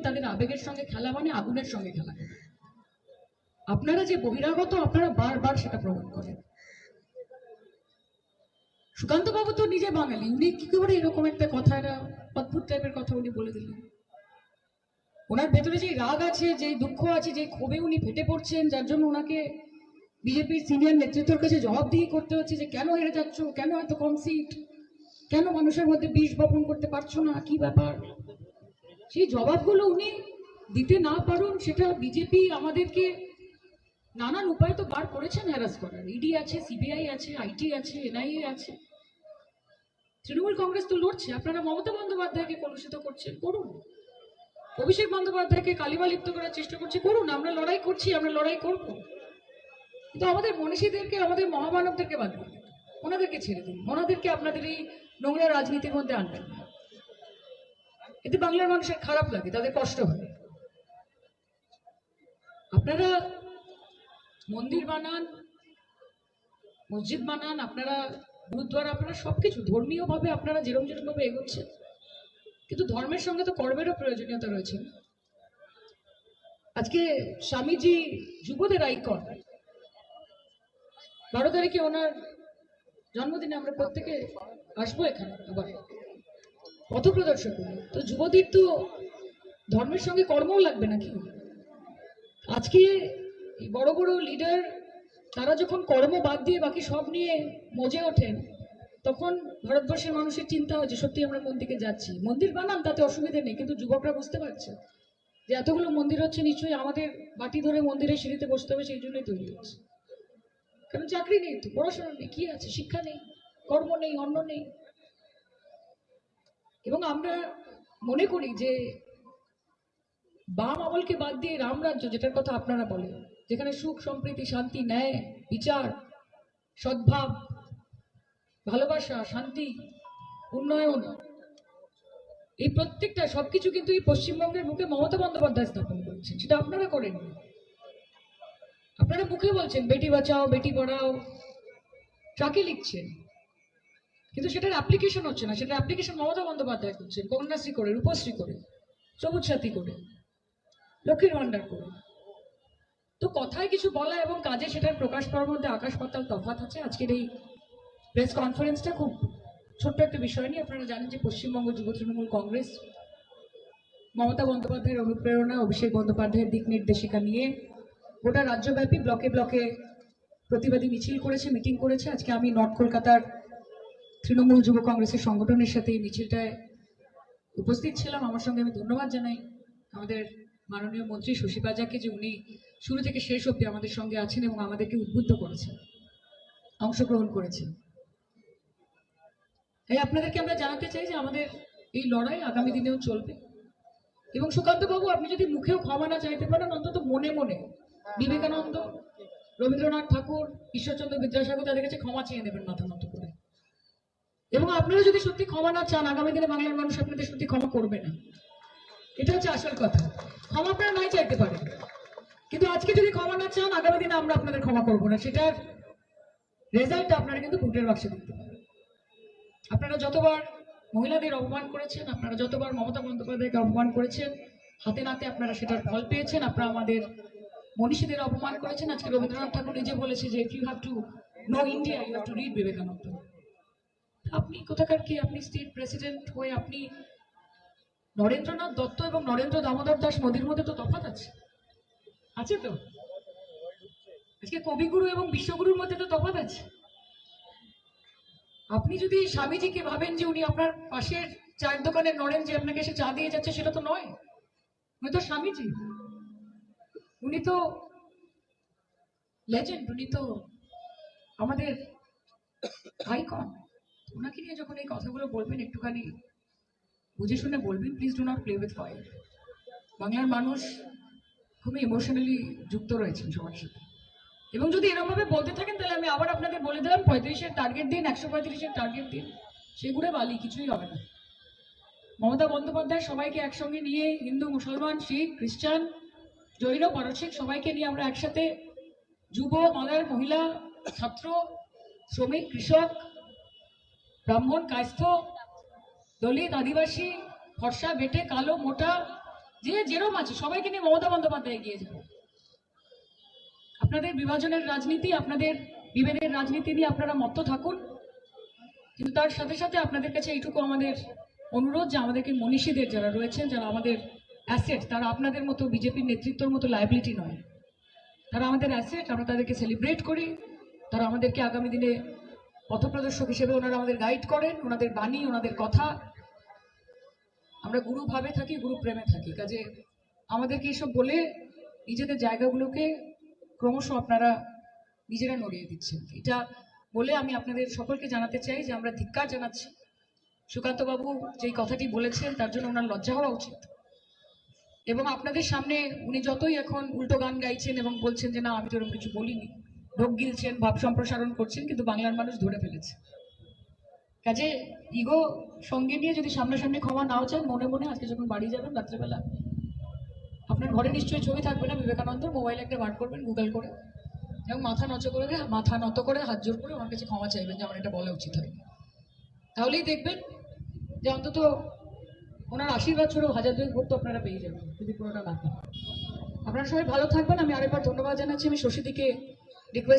তাদের আবেগের সঙ্গে খেলা মানে আগুনের সঙ্গে খেলা আপনারা যে বহিরাগত, আপনারা বারবার সেটা প্রমাণ করেন। সুকান্ত বাবু তো নিজে বাঙালি, উনি কি করে এরকম একটা কথা, একটা অদ্ভুত টাইপের কথা উনি বলে দিলেন? ওনার ভেতরে যে রাগ আছে যে দুঃখ আছে যে ক্ষোভে উনি ফেটে পড়ছেন, যার জন্য ওনাকে বিজেপির সিনিয়র নেতৃত্বের কাছে জবাবদিহি করতে হচ্ছে যে, কেন হেরে যাচ্ছ, কেন এত কম সিট কেন মানুষের মধ্যে বিষ বপন করতে পারছ না? কি ব্যাপার? সেই জবাবগুলো উনি দিতে না পারুন, সেটা বিজেপি আমাদেরকে নানান উপায় তো বার করেছেন হ্যারাস করার। ইডি আছে সিবিআই আছে আইটি আছে এনআইএ আছে। তৃণমূল কংগ্রেস তো লড়ছে। আপনারা মমতা বন্দ্যোপাধ্যায়কে কলুষিত করছেন, করুন। অভিষেক বন্দ্যোপাধ্যায়কে কালিমা লিপ্ত করার চেষ্টা করছে, করুন। আমরা লড়াই করছি, আমরা লড়াই করব। কিন্তু আমাদের মনীষীদেরকে, আমাদের মহামানবদেরকে বাদ দিন। ওনাদেরকে ছেড়ে দিন। ওনাদেরকে আপনাদের এই নোংরা রাজনীতির মধ্যে আনবেন না। এতে বাংলার মানুষের খারাপ লাগে, তাদের কষ্ট হয়। আপনারা মন্দির বানান, মসজিদ বানান, আপনারা গুরুদ্বার আপনারা সবকিছু ধর্মীয় ভাবে আপনারা যেরকম যেরকম ভাবে এগোচ্ছেন, কিন্তু ধর্মের সঙ্গে তো কর্মেরও প্রয়োজনীয়তা রয়েছে আজকে স্বামীজি যুবদের আইকন, বারো তারিখে ওনার জন্মদিনে আমরা প্রত্যেকে আসব এখানে আবার পথ প্রদর্শক হব। তো যুবতীর তো ধর্মের সঙ্গে কর্মও লাগবে নাকি? আজকে বড় বড় লিডার তারা যখন কর্ম বাদ দিয়ে বাকি সব নিয়ে মজে ওঠেন, তখন ভারতবর্ষের মানুষের চিন্তা হয় যে সত্যি আমরা কোন দিকে যাচ্ছি। মন্দির বানান, তাতে অসুবিধা নেই, কিন্তু যুবকরা বুঝতে পারছে যে এতগুলো মন্দির হচ্ছে নিশ্চয়ই আমাদের বাটি ধরে মন্দিরের সিঁড়িতে বসতে হবে, সেই জন্যই তৈরি হচ্ছে। কারণ চাকরি নেই তো, পড়াশোনা নেই, কি আছে? শিক্ষা নেই, কর্ম নেই, অন্ন নেই। এবং আমরা মনে করি যে বাম আমলকে বাদ দিয়ে রামরাজ্য, যেটার কথা আপনারা বলেন, যেখানে সুখ, সম্প্রীতি, শান্তি, ন্যায়, বিচার, সদ্ভাব, ভালোবাসা, শান্তি, উন্নয়ন, এই প্রত্যেকটা সবকিছু কিন্তু এই পশ্চিমবঙ্গের মুখে মমতা বন্দ্যোপাধ্যায় স্থাপন করেছেন। সেটা আপনারা করেন আপনারা মুখে বলছেন, বেটি বাঁচাও, বেটি পড়াও। ট্রাকে লিখছেন। কিন্তু সেটার অ্যাপ্লিকেশন হচ্ছে না। সেটার অ্যাপ্লিকেশন মমতা বন্দ্যোপাধ্যায় করছেন, কন্যাশ্রী করে, রূপশ্রী করে সবুজ সাথী করে, লক্ষ্মীর ভান্ডার করে। তো কথায় কিছু বলা এবং কাজে সেটার প্রকাশ পাওয়ার মধ্যে আকাশ পাতাল তফাৎ আছে। আজকের এই প্রেস কনফারেন্সটা খুব ছোট্ট একটা বিষয় নিয়ে আপনারা জানেন যে পশ্চিমবঙ্গ যুব তৃণমূল কংগ্রেস, মমতা বন্দ্যোপাধ্যায়ের অনুপ্রেরণা, অভিষেক বন্দ্যোপাধ্যায়ের দিক নির্দেশিকা নিয়ে গোটা রাজ্যব্যাপী ব্লকে ব্লকে প্রতিবাদী মিছিল করেছে মিটিং করেছে। আজকে আমি নর্থ কলকাতার তৃণমূল যুব কংগ্রেসের সংগঠনের সাথে এই মিছিলটায় উপস্থিত ছিলাম। আমার সঙ্গে আমি ধন্যবাদ জানাই আমাদের মাননীয় মন্ত্রী শশী পাজাকে যে উনি শুরু থেকে শেষ অবধি আমাদের সঙ্গে আছেন এবং আমাদেরকে উদ্বুদ্ধ করেছেন, অংশগ্রহণ করেছেন। তাই আপনাদেরকে আমরা জানাতে চাই যে আমাদের এই লড়াই আগামী দিনেও চলবে। এবং সুকান্ত বাবু আপনি যদি মুখেও ক্ষমা না চাইতে পারেন, অন্তত মনে মনে বিবেকানন্দ, রবীন্দ্রনাথ ঠাকুর, ঈশ্বরচন্দ্র বিদ্যাসাগর, তাদের কাছে ক্ষমা চেয়ে নেবেন মাথা করে এবং আপনারা যদি সত্যি ক্ষমা না চান, আগামী দিনে বাংলার মানুষ আপনাদের সত্যি ক্ষমা করবে না। এটা হচ্ছে আসল কথা। ক্ষমা আপনারা নাই চাইতে পারেন কিন্তু আজকে যদি ক্ষমা না চান, আগামী দিনে আমরা আপনাদের ক্ষমা করব না। সেটার রেজাল্ট আপনারা কিন্তু ভোটের বাক্সে দেখতে আপনারা যতবার মহিলাদের অপমান করেছেন, আপনারা যতবার মমতা বন্দ্যোপাধ্যায়কে অপমান করেছেন, হাতে নাতে আপনারা সেটার ফল পেয়েছেন, আপনারা আমাদের মনীষীদের অপমান করেছেন। আজকে রবীন্দ্রনাথ ঠাকুর নিজে বলেছে যে if you have to know India you have to read Vivekananda আপনি কোথাকার কি আপনি স্টেট প্রেসিডেন্ট হয়ে আপনি নরেন্দ্রনাথ দত্ত এবং নরেন্দ্র দামোদর দাস মোদীর মধ্যে তো তফাৎ আছে। আছে তো? আজকে কবিগুরু এবং বিশ্বগুরুর মধ্যে তো তফাৎ আছে। আপনি যদি স্বামীজিকে ভাবেন যে উনি আপনার পাশের চায়ের দোকানের নরেন যে আপনাকে এসে চা দিয়ে যাচ্ছে, সেটা তো নয়। উনি তো স্বামীজি। উনি তো লেজেন্ড উনি তো আমাদের আইকন ওনাকে নিয়ে যখন এই কথাগুলো বলবেন, একটুখানি বুঝে শুনে বলবেন please do not play with fire বাংলার মানুষ খুবই ইমোশনালি যুক্ত রয়েছেন সবার সাথে। এবং যদি এরকমভাবে বলতে থাকেন, তাহলে আমি আবার আপনাদের বলে দিলাম, পঁয়ত্রিশের টার্গেট দিন, একশো পঁয়ত্রিশের টার্গেট দিন সেগুলো বালি, কিছুই হবে না। মমতা বন্দ্যোপাধ্যায় সবাইকে একসঙ্গে নিয়ে হিন্দু, মুসলমান, শিখ, খ্রিস্টান, জৈন, পারসিক সবাইকে নিয়ে আমরা একসাথে যুব মাদার মহিলা, ছাত্র, শ্রমিক, কৃষক ব্রাহ্মণ কায়স্থ দলিত আদিবাসী, ফর্সা, বেটে, কালো, মোটা, যে যেরম আছে, সবাইকে নিয়ে মমতা বন্দ্যোপাধ্যায় এগিয়ে যাবে। আপনাদের বিভাজনের রাজনীতি, আপনাদের বিভেদের রাজনীতি নিয়ে আপনারা মত্ত থাকুন। কিন্তু তার সাথে সাথে আপনাদের কাছে এইটুকু আমাদের অনুরোধ যে আমাদেরকে মনীষীদের যারা রয়েছেন, যারা আমাদের অ্যাসেট তারা আপনাদের মতো বিজেপির নেতৃত্বর মতো লাইবিলিটি নয়। তারা আমাদের অ্যাসেট আমরা তাদেরকে সেলিব্রেট করি। তারা আমাদেরকে আগামী দিনে পথপ্রদর্শক হিসেবে ওনারা আমাদের গাইড করেন, ওনাদের বাণী, ওনাদের কথা। আমরা গুরু ভাবে থাকি গুরু প্রেমে থাকি। কাজে আমাদেরকে এসব বলে নিজেদের জায়গাগুলোকে ক্রমশ আপনারা নিজেরা নড়িয়ে দিচ্ছেন। এটা বলে আমি আপনাদের সকলকে জানাতে চাই যে আমরা ধিক্কার জানাচ্ছি। সুকান্তবাবু যেই কথাটি বলেছেন, তার জন্য ওনার লজ্জা হওয়া উচিত। এবং আপনাদের সামনে উনি যতই এখন উল্টো গান গাইছেন এবং বলছেন যে, না, আমি তো এরকম কিছু বলিনি। ঢোক গিলছেন, ভাব সম্প্রসারণ করছেন, কিন্তু বাংলার মানুষ ধরে ফেলেছে। কাজে ইগো সঙ্গে নিয়ে যদি সামনাসামনি ক্ষমা নাও চান, মনে মনে আজকে যখন বাড়ি যাবেন, রাত্রেবেলা আপনার ঘরে নিশ্চয়ই ছবি থাকবে না, বিবেকানন্দ? মোবাইল একটা বার করবেন, গুগল করে। এবং মাথা নত করে মাথা নত করে, হাত জোর করে ওনার কাছে ক্ষমা চাইবেন, যে আমার এটা বলা উচিত হয় তাহলেই দেখবেন যে অন্তত ওনার আশীর্বাদ ছড়েও হাজার দুই ভোট তো আপনারা পেয়ে যাবেন, যদি পুরোটা না পান আপনারা সবাই ভালো থাকবেন, আমি আরেকবার ধন্যবাদ জানাচ্ছি। আমি শশীদিকে because